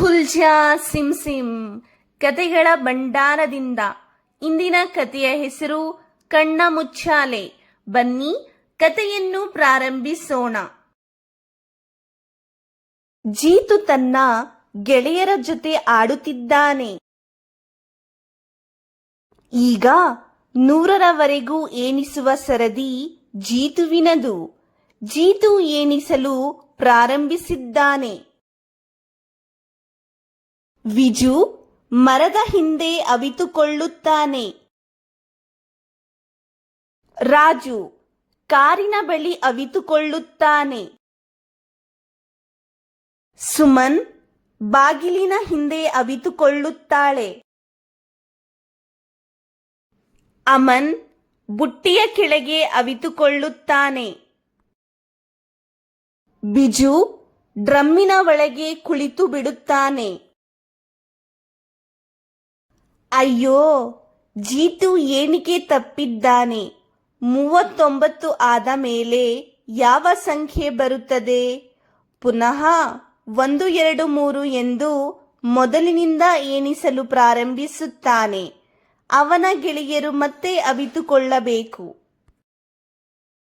ಖುಲ್ಜಾ ಸಿಂ ಸಿಂ ಕತೆಗಳ ಭಂಡಾರದಿಂದ ಇಂದಿನ ಕಥೆಯ ಹೆಸರು ಕಣ್ಣ ಮುಚ್ಚಾಲೆ ಬನ್ನಿ ಕತೆಯನ್ನು ಪ್ರಾರಂಭಿಸೋಣ. ಜೀತು ತನ್ನ ಗೆಳೆಯರ ಜೊತೆ ಆಡುತ್ತಿದ್ದಾನೆ. ಈಗ ನೂರರವರೆಗೂ ಏಣಿಸುವ ಸರದಿ ಜೀತುವಿನದು. ಜೀತು ಏಣಿಸಲು ಪ್ರಾರಂಭಿಸಿದ್ದಾನೆ. ವಿಜು ಮರದ ಹಿಂದೆ ಅವಿತುಕೊಳ್ಳುತ್ತಾನೆ. ರಾಜು ಕಾರಿನ ಬಳಿ ಅವಿತುಕೊಳ್ಳುತ್ತಾನೆ. ಸುಮನ್ ಬಾಗಿಲಿನ ಹಿಂದೆ ಅವಿತುಕೊಳ್ಳುತ್ತಾಳೆ. ಅಮನ್ ಬುಟ್ಟಿಯ ಕೆಳಗೆ ಅವಿತುಕೊಳ್ಳುತ್ತಾನೆ. ಬಿಜು ಡ್ರಮ್ಮಿನ ಒಳಗೆ ಕುಳಿತು ಬಿಡುತ್ತಾನೆ. ಅಯ್ಯೋ, ಜೀತು ಏನಿಕೆ ತಪ್ಪಿದ್ದಾನೆ. ಮೂವತ್ತೊಂಬತ್ತು ಆದ ಮೇಲೆ ಯಾವ ಸಂಖ್ಯೆ ಬರುತ್ತದೆ? ಪುನಃ ಒಂದು, ಎರಡು, ಮೂರು ಎಂದು ಮೊದಲಿನಿಂದ ಎಣಿಸಲು ಪ್ರಾರಂಭಿಸುತ್ತಾನೆ. ಅವನ ಗೆಳೆಯರು ಮತ್ತೆ ಅವಿತುಕೊಳ್ಳಬೇಕು.